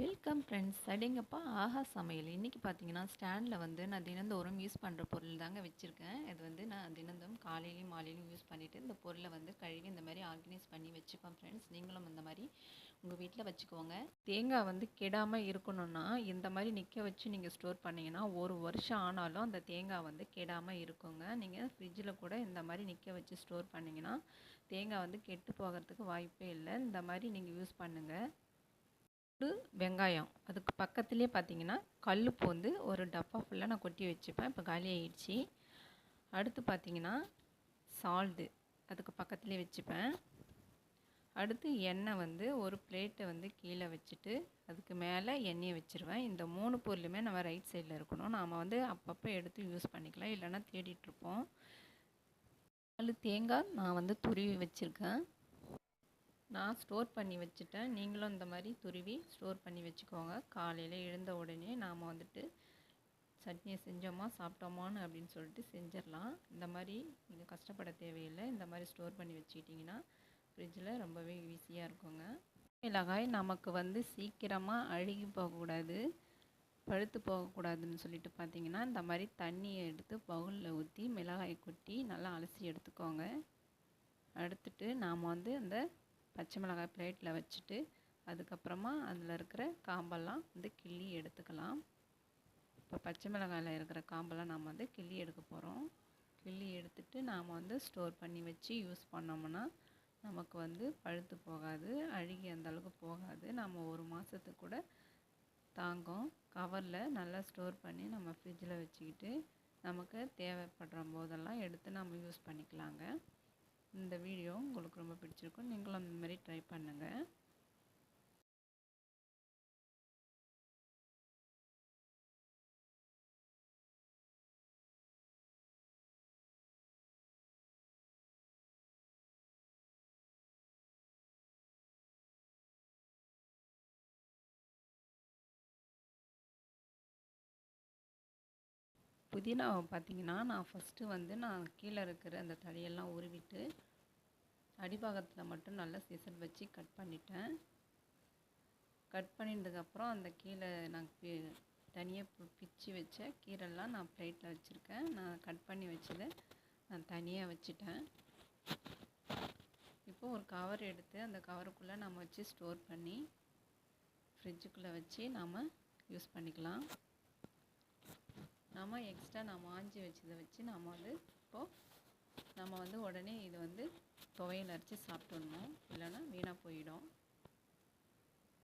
Welcome friends அடேங்கப்பா ஆஹா சமையல். இன்றைக்கி பார்த்தீங்கன்னா ஸ்டாண்டில் வந்து நான் தினந்தோறும் யூஸ் பண்ணுற பொருள் தாங்க வச்சுருக்கேன். இது வந்து நான் தினந்தோறும் காலையிலையும் மாலையிலையும் யூஸ் பண்ணிவிட்டு இந்த பொருளை வந்து கழுவி இந்த மாதிரி ஆர்கனைஸ் பண்ணி வச்சுப்பேன் ஃப்ரெண்ட்ஸ் நீங்களும் இந்த மாதிரி உங்கள் வீட்டில் வச்சுக்கோங்க. தேங்காய் வந்து கெடாமல் இருக்கணும்னா இந்த மாதிரி நிற்க வச்சு நீங்கள் ஸ்டோர் பண்ணிங்கன்னா ஒரு வருஷம் ஆனாலும் அந்த தேங்காய் வந்து கெடாமல் இருக்குங்க. நீங்கள் ஃப்ரிட்ஜில் கூட இந்த மாதிரி நிற்க வச்சு ஸ்டோர் பண்ணிங்கன்னா தேங்காய் வந்து கெட்டு போகிறதுக்கு வாய்ப்பே இல்லை. இந்த மாதிரி நீங்கள் யூஸ் பண்ணுங்கள் ஒரு வெங்காயம். அதுக்கு பக்கத்துலேயே பார்த்தீங்கன்னா கல்லுப்பு வந்து ஒரு டப்பா ஃபுல்லாக நான் கொட்டி வச்சுப்பேன். இப்போ காலி ஆகிடுச்சி அடுத்து பார்த்தீங்கன்னா சால்டு அதுக்கு பக்கத்துலேயே வச்சுப்பேன். அடுத்து எண்ணெய் வந்து ஒரு பிளேட்டை வந்து கீழே வச்சுட்டு அதுக்கு மேலே எண்ணெயை வச்சுருவேன். இந்த மூணு பொருளுமே நம்ம ரைட் சைடில் இருக்கணும். நாம் வந்து அப்பப்போ எடுத்து யூஸ் பண்ணிக்கலாம். இல்லைன்னா தேடிட்டுருப்போம் நாலு தேங்காய் நான் வந்து துருவி வச்சுருக்கேன். நான் ஸ்டோர் பண்ணி வச்சுட்டேன். நீங்களும் இந்த மாதிரி துருவி ஸ்டோர் பண்ணி வச்சுக்கோங்க. காலையில் எழுந்த உடனே நாம் வந்துட்டு சட்னியை செஞ்சோமா சாப்பிட்டோமான்னு அப்படின்னு சொல்லிட்டு செஞ்சிடலாம். இந்த மாதிரி நீங்கள் கஷ்டப்பட தேவையில்லை. இந்த மாதிரி ஸ்டோர் பண்ணி வச்சுக்கிட்டிங்கன்னா ஃப்ரிட்ஜில் ரொம்பவே ஈஸியாக இருக்குங்க. மிளகாய் நமக்கு வந்து சீக்கிரமாக அழுகி போகக்கூடாது பழுத்து போகக்கூடாதுன்னு சொல்லிட்டு பார்த்தீங்கன்னா இந்த மாதிரி தண்ணியை எடுத்து பவுலில் ஊற்றி மிளகாய் கொட்டி நல்லா அலசி எடுத்துக்கோங்க. எடுத்துட்டு நாம் வந்து அந்த பச்சை மிளகாய் பிளேட்டில் வச்சுட்டு அதுக்கப்புறமா அதில் இருக்கிற காம்பெல்லாம் வந்து கிள்ளி எடுத்துக்கலாம். இப்போ பச்சை மிளகாயில் இருக்கிற காம்பெல்லாம் நாம் வந்து கிள்ளி எடுக்க போகிறோம். கிள்ளி எடுத்துட்டு நாம் வந்து ஸ்டோர் பண்ணி வச்சு யூஸ் பண்ணோம்னா நமக்கு வந்து பழுத்து போகாது அழுகி அந்தளவுக்கு போகாது. நம்ம ஒரு மாதத்துக்கு கூட தாங்கும். கவரில் நல்லா ஸ்டோர் பண்ணி நம்ம ஃப்ரிட்ஜில் வச்சுக்கிட்டு நமக்கு தேவைப்படுற போதெல்லாம் எடுத்து நம்ம யூஸ் பண்ணிக்கலாங்க. இந்த வீடியோ உங்களுக்கு ரொம்ப பிடிச்சிருக்கும். நீங்களும் அந்த மாதிரி ட்ரை பண்ணுங்கள் புதினாவை பார்த்திங்கன்னா நான் ஃபஸ்ட்டு வந்து நான் கீழே இருக்கிற அந்த தழையெல்லாம் உருவிட்டு அடிபாகத்தில் மட்டும் நல்லா சிசர் வச்சு கட் பண்ணிட்டேன். கட் பண்ணிட்டதுக்கப்புறம் அந்த கீழே நான் தனியாக பிச்சு வச்ச கீரைலாம் நான் ப்ளேட்டில் வச்சுருக்கேன். நான் கட் பண்ணி வச்சதை நான் தனியாக வச்சுட்டேன். இப்போது ஒரு கவர் எடுத்து அந்த கவருக்குள்ளே நம்ம வச்சு ஸ்டோர் பண்ணி ஃப்ரிட்ஜுக்குள்ளே வச்சு நாம் யூஸ் பண்ணிக்கலாம். நாம் எக்ஸ்ட்ரா நாம் ஆஞ்சி வச்சதை வச்சு நாம் வந்து இப்போது நம்ம வந்து உடனே இது வந்து துவையல் அரைச்சி சாப்பிட்டுடணும். இல்லைன்னா வீணாக போயிடும்.